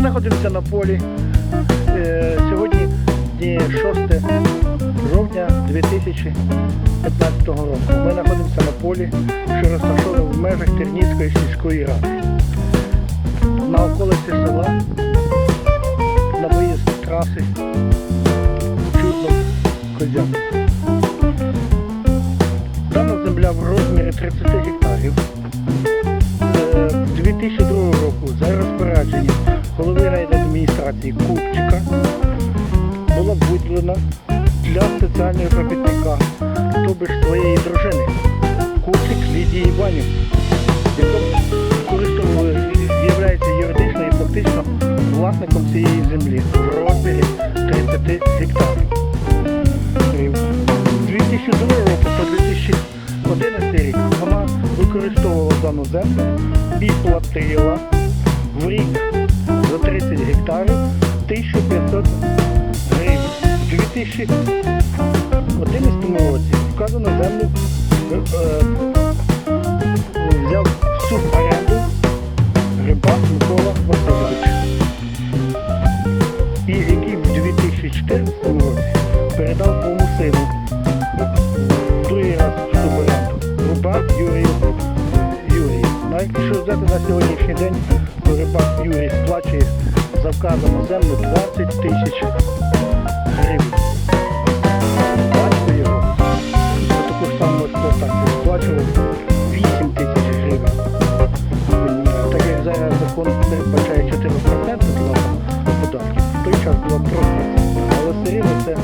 знаходимося на полі. Е, Сьогодні 6 жовтня 2015 року. Ми знаходимося на полі, що розташовано в межах Тернівської сільської ради. На околиці села, на виїзд траси чудно козяк. Дана земля в розмірі 30 гектарів. Е, 2002 року за розпорядженням голови райадміністрації Купчика була виділена для соціального робітника, тобто ж своєї дружини, Купчик Лідії Іванівни, яка є юридично і фактично власником цієї землі в розмірі 30 гектарів. З 2002 року по 2011 рік вона використовувала дану землю і платила в рік 30 гектарів 1500 гривень. У 2011 році вказано землю е, е, взяв в суборенду рибак Микола Васильович. І який в 2014 році якщо взяти на сьогоднішній день, то рибак Юрій сплачує за вказану землю 20 тисяч гривень. Батько його за таку ж саму експлуатацію сплачував 8 тисяч гривень. Так як зараз закон передбачає 4% була податків, в той час було 3%. Але все рівно це